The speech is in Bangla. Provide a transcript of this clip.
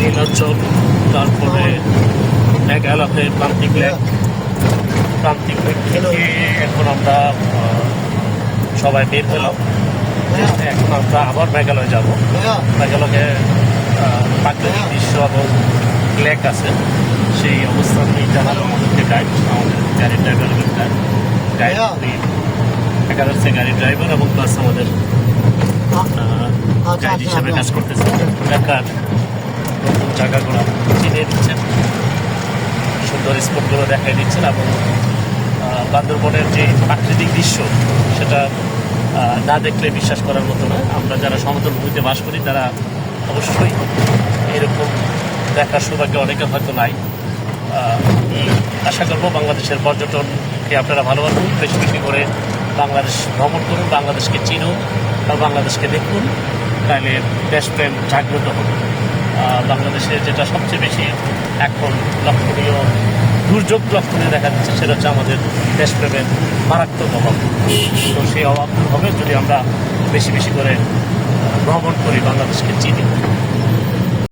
নীলাচল তারপরে মেঘালয়ে প্রান্তিক লেক। প্রান্তিক লেক থেকে এখন আমরা সবাই বের হলাম। এখন আমরা আবার মেঘালয় যাব। মেঘালয়ে প্রাকৃতিক দৃশ্য এবং লেক আছে। সেই অবস্থান নিয়ে জানালো আমাদেরকে গাইড আমাদের গাড়ির ড্রাইভার গাইড গাইড উনি এখানে হচ্ছে গাড়ির ড্রাইভার এবং প্লাস আমাদের গাইড হিসেবে কাজ করতেছে। ঢাকার নতুন জায়গাগুলো চিনে দিচ্ছেন। সুন্দর স্পটগুলো দেখাই দিচ্ছেন এবং বান্দরবনের যে প্রাকৃতিক দৃশ্য, সেটা না দেখলে বিশ্বাস করার মতো না। আমরা যারা সমতল ভূমিতে বাস করি, তারা অবশ্যই এরকম দেখার সৌভাগ্য অনেকের হয়তো নাই। আশা করব বাংলাদেশের পর্যটনকে আপনারা ভালোবাসুন, বেশি বেশি করে বাংলাদেশ ভ্রমণ করুন, বাংলাদেশকে চিনুন, আর বাংলাদেশকে দেখুন। তাহলে দেশপ্রেম জাগ্রত হবে বাংলাদেশে যেটা সবচেয়ে বেশি এখন লক্ষণীয়, দুর্যোগ লক্ষণে দেখা যাচ্ছে, সেটা হচ্ছে আমাদের দেশপ্রেমের মারাত্মক অভাব। তো সেই অভাব হবে যদি আমরা বেশি বেশি করে ভ্রমণ করি বাংলাদেশকে চিনি।